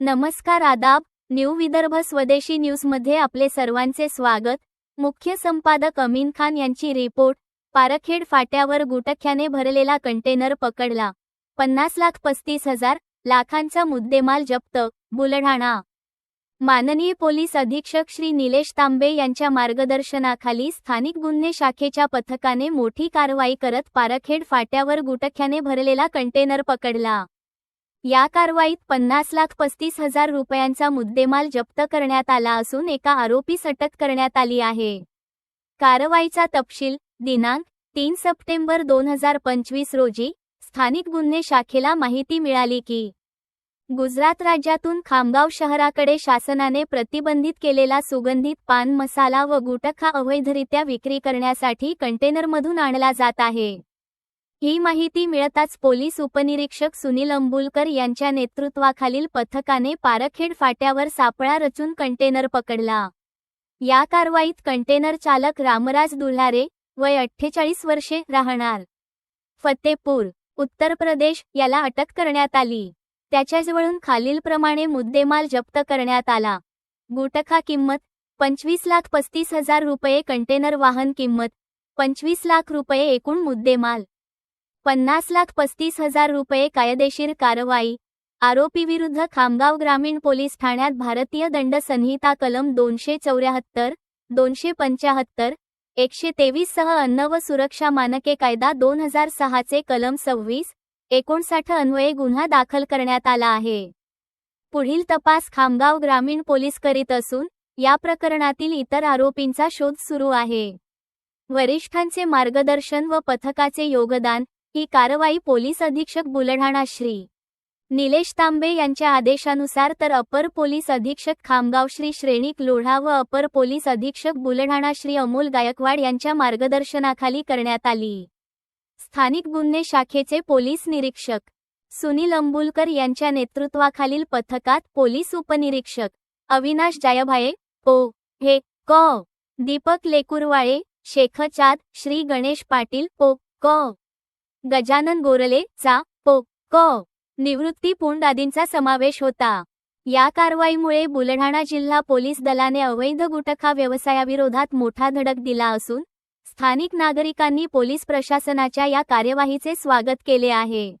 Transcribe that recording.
नमस्कार आदाब न्यू विदर्भ स्वदेशी न्यूजमध्ये आपले सर्वांचे स्वागत. मुख्य संपादक अमीन खान यांची रिपोर्ट पारखेड फाट्यावर गुटख्याने भरलेला कंटेनर पकडला. पन्नास लाख पस्तीस हजार लाखांचा मुद्देमाल जप्त बुलढाणा माननीय पोलीस अधीक्षक श्री निलेश तांबे यांच्या मार्गदर्शनाखाली स्थानिक गुन्हे शाखेच्या पथकाने मोठी कारवाई करत पारखेड फाट्यावर गुटख्याने भरलेला कंटेनर पकडला. या कारवाईत पन्नास लाख पस्तीस हजार रुपयांचा मुद्देमाल जप्त करण्यात आला असून एका आरोपीस अटक करण्यात आली आहे. कारवाईचा तपशील दिनांक तीन सप्टेंबर दोन हजार पंचवीस रोजी स्थानिक गुन्हे शाखेला माहिती मिळाली की गुजरात राज्यातून खामगाव शहराकडे शासनाने प्रतिबंधित केलेला सुगंधित पान मसाला व गुटखा अवैधरित्या विक्री करण्यासाठी कंटेनरमधून आणला जात आहे. ही माहिती मिळताच पोलीस उपनिरीक्षक सुनील अंबुलकर यांच्या नेतृत्वाखालील पथकाने पारखेड फाट्यावर सापळा रचून कंटेनर पकडला. या कारवाईत कंटेनर चालक रामराज दुल्हारे वय अठ्ठेचाळीस वर्षे राहणार. फतेपूर उत्तर प्रदेश याला अटक करण्यात आली. त्याच्याजवळून खालीलप्रमाणे मुद्देमाल जप्त करण्यात आला. गुटखा किंमत पंचवीस लाख पस्तीस हजार रुपये कंटेनर वाहन किंमत पंचवीस लाख रुपये एकूण मुद्देमाल पन्नास लाख पस्तीस हजार रुपये कायदेशीर कारवाई आरोपीविरुद्ध खामगाव ग्रामीण पोलीस ठाण्यात भारतीय दंड संहिता कलम दोनशे चौऱ्याहत्तर दोनशे पंचाहत्तर एकशे तेवीस सह अन्न व सुरक्षा मानके कायदा दोन हजार सहाचे कलम सव्वीस एकोणसाठ अन्वये गुन्हा दाखल करण्यात आला आहे. पुढील तपास खामगाव ग्रामीण पोलीस करीत असून या प्रकरणातील इतर आरोपींचा शोध सुरू आहे. वरिष्ठांचे मार्गदर्शन व पथकाचे योगदान ही कारवाई पोलीस अधीक्षक बुलढाणा श्री. निलेश तांबे यांच्या आदेशानुसार तर अपर पोलीस अधीक्षक खामगाव श्री श्रेणीक लोढा व अपर पोलीस अधीक्षक बुलढाणा श्री अमोल गायकवाड यांच्या मार्गदर्शनाखाली करण्यात आली. स्थानिक गुन्हे शाखेचे पोलीस निरीक्षक सुनील अंबुलकर यांच्या नेतृत्वाखालील पथकात पोलीस उपनिरीक्षक अविनाश जायभाये ओ हे क दीपक लेकुरवाळे शेखचाद श्री गणेश पाटील पो क गजानन गोरले चा पो क निवृत्ती पुंड आदींचा समावेश होता. या कारवाईमुळे बुलढाणा जिल्हा पोलीस दलाने अवैध गुटखा व्यवसायाविरोधात मोठा धडक दिला असून स्थानिक नागरिकांनी पोलीस प्रशासनाच्या या कार्यवाहीचे स्वागत केले आहे.